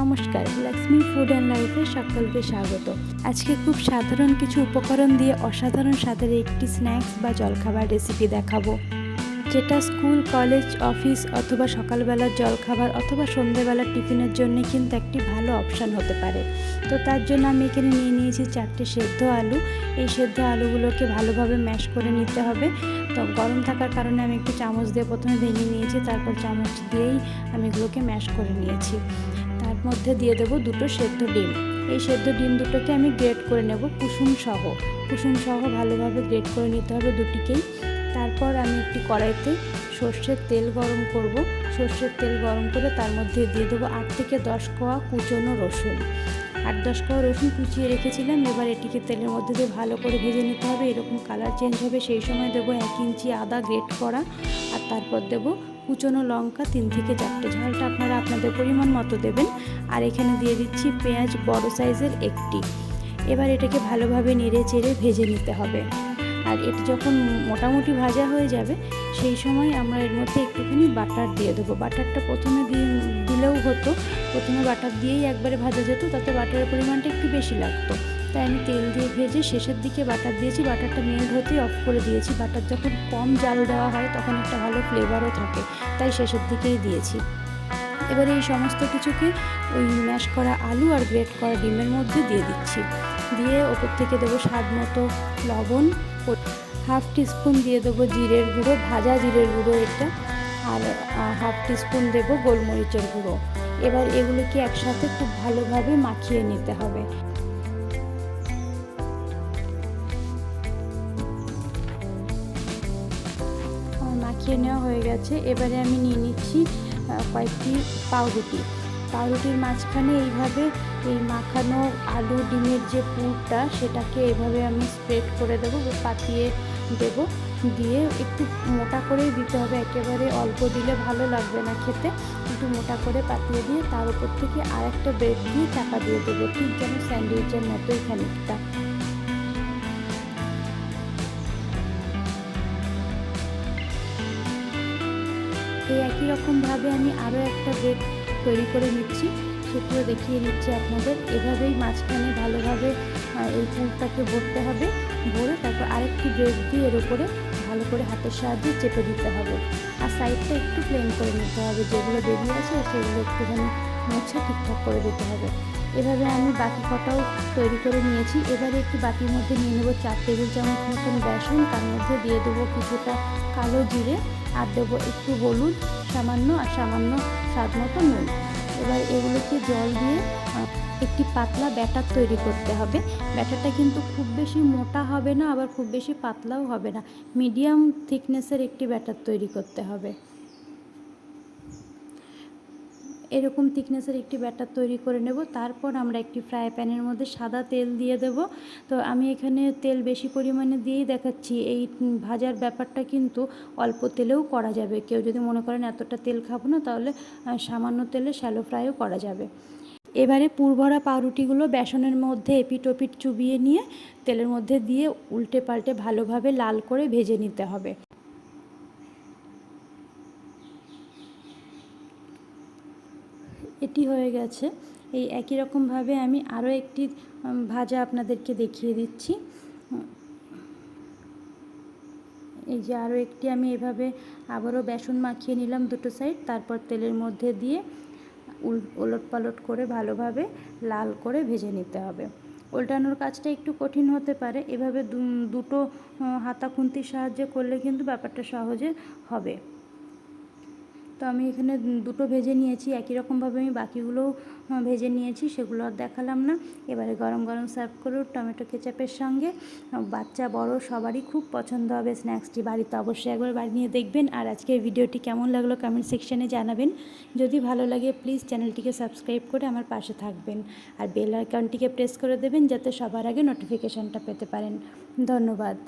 নমস্কার Lakshmi food and লাইফে সকলকে স্বাগত। আজকে খুব সাধারণ কিছু উপকরণ দিয়ে অসাধারণ স্বাদের একটি স্ন্যাক্স বা জলখাবার রেসিপি দেখাবো। যেটা স্কুল, কলেজ, অফিস অথবা সকালবেলার জলখাবার অথবা সন্ধ্যেবেলার টিফিনের জন্য কিন্তু একটি ভালো অপশান হতে পারে। তো তার জন্য আমি এখানে নিয়ে নিয়েছি চারটে সেদ্ধ আলু। এই সেদ্ধ আলুগুলোকে ভালোভাবে ম্যাশ করে নিতে হবে। তো গরম থাকার কারণে আমি একটু চামচ দিয়ে প্রথমে ভেঙে নিয়েছি, তারপর চামচ দিয়েই আমি এগুলোকে ম্যাশ করে নিয়েছি। মধ্যে দিয়ে দেবো দুটো সেদ্ধ ডিম। এই সেদ্ধ ডিম দুটোকে আমি গ্রেট করে নেব কুসুম সহ। কুসুম সহ ভালোভাবে গ্রেট করে নিতে হবে দুটিকেই। তারপর আমি একটি কড়াইতে সর্ষের তেল গরম করব। সর্ষের তেল গরম করে তার মধ্যে দিয়ে দেবো আট থেকে দশ কোয়া কুচনো রসুন। আট দশ কোয়া রসুন কুচিয়ে রেখেছিলাম, এবার এটিকে তেলের মধ্যে দিয়ে ভালো করে ভেজে নিতে হবে। এরকম কালার চেঞ্জ হবে, সেই সময় দেবো এক ইঞ্চি আদা গ্রেট করা, আর তারপর দেবো কুচনো লঙ্কা, তিন থেকে চারটে ঝালটা আপনারা আপনাদের পরিমাণ মতো দেবেন। আর এখানে দিয়ে দিচ্ছি পেঁয়াজ বড় সাইজের একটি। এবার এটাকে ভালোভাবে নেড়ে চেড়ে ভেজে নিতে হবে। আর এটি যখন মোটামুটি ভাজা হয়ে যাবে, সেই সময় আমরা এর মধ্যে একটুখানি বাটার দিয়ে দেবো। বাটারটা প্রথমে দিয়ে দিলেও হতো। প্রথমে বাটার দিয়েই একবারে ভাজা যেত, তাতে বাটারের পরিমাণটা একটু বেশি লাগতো। তাই আমি তেল দিয়ে ভেজে শেষের দিকে বাটার দিয়েছি। বাটারটা মেল্ট হতেই অফ করে দিয়েছি। বাটার যখন কম জাল দেওয়া হয়, তখন একটা ভালো ফ্লেভারও থাকে। তাই শেষের দিকেই দিয়েছি। এবারে এই সমস্ত কিছুকে ওই ম্যাশ করা আলু আর গ্রেট করা ডিমের মধ্যে দিয়ে দিচ্ছি। দিয়ে ওপর থেকে দেবো স্বাদ মতো লবণ। হাফ টিস্পুন দিয়ে দেবো জিরের গুঁড়ো, ভাজা জিরের গুঁড়ো এটা। আর হাফ টিস্পুন দেবো গোলমরিচের গুঁড়ো। এবার এগুলোকে একসাথে খুব ভালোভাবে মাখিয়ে নিতে হবে। মাখিয়ে নেওয়া হয়ে গেছে। এবারে আমি নিয়ে নিচ্ছি কয়েকটি পাউরুটি। পাউরুটির মাঝখানে এইভাবে এই মাখানো আলু ডিমের যে পুরটা, সেটাকে এভাবে আমি স্প্রেড করে দেবো পাতিয়ে দেব। দিয়ে একটু মোটা করেই দিতে হবে, একেবারে অল্প দিলে ভালো লাগবে না খেতে। একটু মোটা করে পাতিয়ে দিয়ে তার উপর থেকে আর একটা ব্রেড দিয়ে চাপা দিয়ে দেবো। ঠিক যেন স্যান্ডউইচের মতোই খানিকটা। এই একই রকমভাবে আমি আরও একটা ব্রেড তৈরি করে নিচ্ছি। সেটিও দেখিয়ে নিচ্ছি আপনাদের। এভাবেই মাঝখানে ভালোভাবে এই ফুলটাকে ভরতে হবে। ভরে তারপর আরেকটি ব্রেড দিয়ে এর উপরে ভালো করে হাতের সাহায্যে চেপে দিতে হবে। আর সাইডটা একটু প্লেন করে নিতে হবে। যেগুলো বেরিয়ে আছে সেগুলো একটুখানি মুছে ঠিকঠাক করে দিতে হবে। এভাবে আমি বাকি কটাও তৈরি করে নিয়েছি। এবারে একটি বাটির মধ্যে নিয়ে নেব চার টেবিল চামচ মতন বেসন, তার মধ্যে দিয়ে দেবো কিছুটা কালো জিরে আর দেবো একটু হলুদ, সামান্য আর সামান্য স্বাদ মতো নুন। এবার এগুলোকে জল দিয়ে একটি পাতলা ব্যাটার তৈরি করতে হবে। ব্যাটারটা কিন্তু খুব বেশি মোটা হবে না, আবার খুব বেশি পাতলাও হবে না। মিডিয়াম থিকনেসের একটি ব্যাটার তৈরি করতে হবে। এরকম থিকনেসের একটি ব্যাটার তৈরি করে নেব। তারপর আমরা একটি ফ্রাই প্যানের মধ্যে সাদা তেল দিয়ে দেব। তো আমি এখানে তেল বেশি পরিমাণে দিয়েই দেখাচ্ছি। এই ভাজার ব্যাপারটা কিন্তু অল্প তেলেও করা যাবে। কেউ যদি মনে করেন এতটা তেল খাব না, তাহলে সামান্য তেলে শ্যালো ফ্রাইও করা যাবে। এবারে পুরভরা পাউরুটিগুলো বেসনের মধ্যে এপিট ওপিট চুবিয়ে নিয়ে তেলের মধ্যে দিয়ে উল্টে পাল্টে ভালোভাবে লাল করে ভেজে নিতে হবে। এটি হয়ে গেছে। এই একই রকমভাবে আমি আরও একটি ভাজা আপনাদেরকে দেখিয়ে দিচ্ছি। এই যে আরও একটি আমি এভাবে আবারও বেসন মাখিয়ে নিলাম দুটো সাইড, তারপর তেলের মধ্যে দিয়ে উলট পালট করে ভালোভাবে লাল করে ভেজে নিতে হবে। উল্টানোর কাজটা একটু কঠিন হতে পারে, এভাবে দুটো হাতা খুন্তির সাহায্যে করলে কিন্তু ব্যাপারটা সহজে হবে। তো আমি এখানে দুটো ভেজে নিয়েছি, একই রকমভাবে আমি বাকিগুলোও ভেজে নিয়েছি, সেগুলো আর দেখালাম না। এবারে গরম গরম সার্ভ করুন টমেটো কেচাপের সঙ্গে। বাচ্চা, বড়, সবারই খুব পছন্দ হবে স্ন্যাক্সটি বাড়িতে অবশ্যই একবার বানিয়ে দেখবেন। আর আজকের ভিডিওটি কেমন লাগল কমেন্ট সেকশানে জানাবেন। যদি ভালো লাগে প্লিজ চ্যানেলটিকে সাবস্ক্রাইব করে আমার পাশে থাকবেন। আর বেল আইকনটিকে প্রেস করে দেবেন, যাতে সবার আগে নোটিফিকেশানটা পেতে পারেন। ধন্যবাদ।